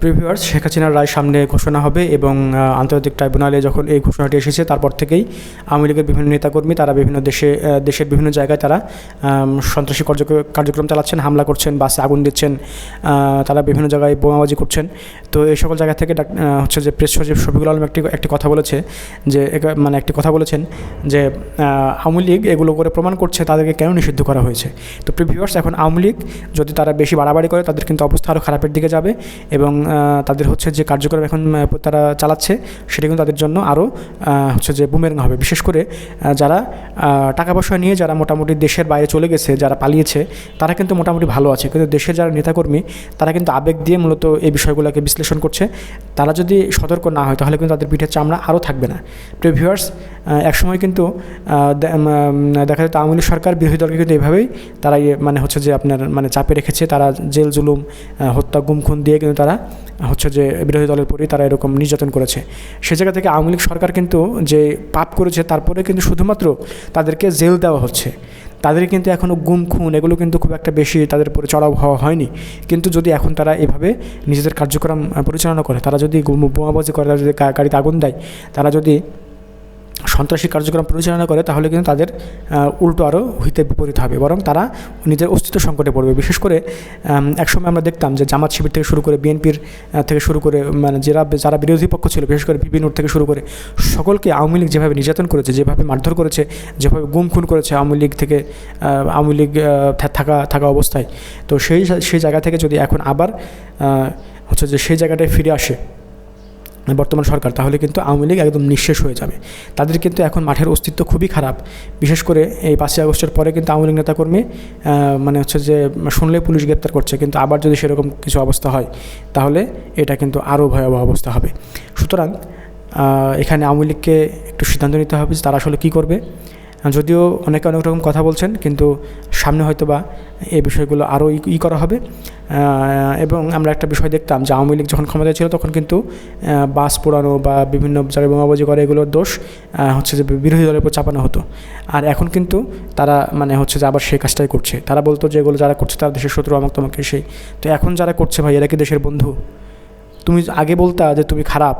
Previewers Sheikh হাসিনার রায় সামনে ঘোষণা হবে এবং আন্তর্জাতিক ট্রাইব্যুনালে যখন এই ঘোষণাটি এসেছে, তারপর থেকেই আওয়ামী লীগের বিভিন্ন নেতাকর্মী তারা বিভিন্ন দেশে দেশের বিভিন্ন জায়গায় তারা সন্ত্রাসী কার্যক্র- কার্যক্রম চালাচ্ছেন, হামলা করছেন, বাসে আগুন দিচ্ছেন তারা বিভিন্ন জায়গায় বোমাবাজি করছেন। তো এই সকল জায়গা থেকে হচ্ছে যে প্রেস সচিব শফিকুল আলম একটি একটি কথা বলেছে যে মানে একটি কথা বলেছেন যে আওয়ামী লীগ এগুলো করে প্রমাণ করছে তাদেরকে কেন নিষিদ্ধ করা হয়েছে। তো প্রিভিউয়ার্স এখন আওয়ামী লীগ যদি তারা বেশি বাড়াবাড়ি করে, তাদের কিন্তু অবস্থা আরও খারাপের দিকে যাবে এবং তাদের হচ্ছে যে কার্যক্রম এখন তারা চালাচ্ছে, সেটা কিন্তু তাদের জন্য আরও হচ্ছে যে বুমেরাং হবে। বিশেষ করে যারা টাকা পয়সা নিয়ে যারা মোটামুটি দেশের বাইরে চলে গেছে, যারা পালিয়েছে, তারা কিন্তু মোটামুটি ভালো আছে। কিন্তু দেশের যারা নেতাকর্মী, তারা কিন্তু আবেগ দিয়ে মূলত এই বিষয়গুলোকে বিশ্লেষণ করছে। তারা যদি সতর্ক না হয়, তাহলে কিন্তু তাদের পিঠের চামড়া আরও থাকবে না। প্রিয় ভিউয়ার্স একসময় কিন্তু দেখা যেত আওয়ামী লীগ সরকার বিরোধী দলকে কিন্তু এভাবেই তারা ইয়ে মানে হচ্ছে যে আপনার মানে চাপে রেখেছে। তারা জেল, জুলুম হত্যা গুম খুন দিয়ে কিন্তু তারা হচ্ছে যে বিরোধী দলের প্রতি তারা এরকম নির্যাতন করেছে। সে জায়গা থেকে আওয়ামী লীগ সরকার কিন্তু যে পাপ করেছে, তারপরে কিন্তু শুধুমাত্র তাদেরকে জেল দেওয়া হচ্ছে। তাদের কিন্তু এখনও গুম, খুন এগুলো কিন্তু খুব একটা বেশি তাদের উপরে চড়াও হওয়া হয়নি। কিন্তু যদি এখন তারা এভাবে নিজেদের কার্যক্রম পরিচালনা করে, তারা যদি বোমাবাজি করে, তারা যদি গাড়িতে আগুন দেয়, তারা যদি সন্ত্রাসী কার্যক্রম পরিচালনা করে, তাহলে কিন্তু তাদের উল্টো আরও হইতে বিপরীত হবে। বরং তারা নিজের অস্তিত্ব সংকটে পড়বে। বিশেষ করে একসময় আমরা দেখতাম যে জামাত শিবির থেকে শুরু করে বিএনপির থেকে শুরু করে মানে যারা যারা বিরোধী পক্ষ ছিল, বিশেষ করে বিপিন থেকে শুরু করে, সকলকে আওয়ামী লীগ যেভাবে নির্যাতন করেছে, যেভাবে মারধর করেছে, যেভাবে গুম খুন করেছে আওয়ামী লীগ থেকে আওয়ামী লীগ থাকা থাকা অবস্থায়, তো সেই সেই জায়গা থেকে যদি এখন আবার হচ্ছে যে সেই জায়গাটায় ফিরে আসে বর্তমান সরকার, তাহলে কিন্তু আওয়ামী লীগ একদম নিঃশেষ হয়ে যাবে। তাদের কিন্তু এখন মাঠের অস্তিত্ব খুবই খারাপ। বিশেষ করে এই পাঁচই আগস্টের পরে কিন্তু আওয়ামী লীগ নেতাকর্মী মানে হচ্ছে যে শুনলে পুলিশ গ্রেপ্তার করছে, কিন্তু আবার যদি সেরকম কিছু অবস্থা হয়, তাহলে এটা কিন্তু আরও ভয়াবহ অবস্থা হবে। সুতরাং এখানে আওয়ামী লীগকে একটু সিদ্ধান্ত নিতে হবে যে তারা আসলে কী করবে। যদিও অনেকে অনেক রকম কথা বলছেন, কিন্তু সামনে হয়তো বা এই বিষয়গুলো আরও ই করা হবে। এবং আমরা একটা বিষয় দেখতাম যে আওয়ামী লীগ যখন ক্ষমতায় ছিল তখন কিন্তু বাস পোড়ানো বা বিভিন্ন জায়গায় বোমাবাজি করে এগুলোর দোষ হচ্ছে যে বিরোধী দলের উপর চাপানো হতো। আর এখন কিন্তু তারা মানে হচ্ছে যে আবার সেই কাজটাই করছে। তারা বলতো যে এগুলো যারা করছে তারা দেশের শত্রু আমাকে তোমাকে সেই। তো এখন যারা করছে ভাই, এরা কি দেশের বন্ধু? তুমি আগে বলতা যে তুমি খারাপ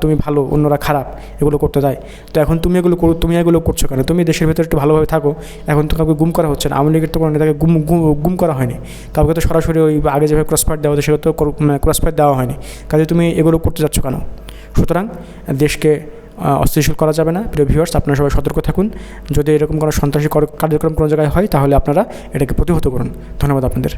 তুমি ভালো, অন্যরা খারাপ, এগুলো করতে দেয় তো এখন তুমি এগুলো করো, তুমি এগুলো করছ কেন? তুমি দেশের ভেতরে একটু ভালোভাবে থাকো। এখন তো কাউকে গুম করা হচ্ছে না। আওয়ামী লীগের তো কোনো নেতাকে গুম, গুম- করা হয়নি। কাউকে তো সরাসরি ওই আগে যেভাবে ক্রসফায়ার দেওয়া হতো সেটা তো ক্রসফায়ার দেওয়া হয়নি। কাজে তুমি এগুলো করতে যাচ্ছ কেন? সুতরাং দেশকে অস্থিতিশীল করা যাবে না। প্রিয় ভিউয়ার্স আপনারা সবাই সতর্ক থাকুন। যদি এরকম কোনো সন্ত্রাসী কর- কার্যক্রম কোনো জায়গায় হয়, তাহলে আপনারা এটাকে প্রতিহত করুন। ধন্যবাদ আপনাদের।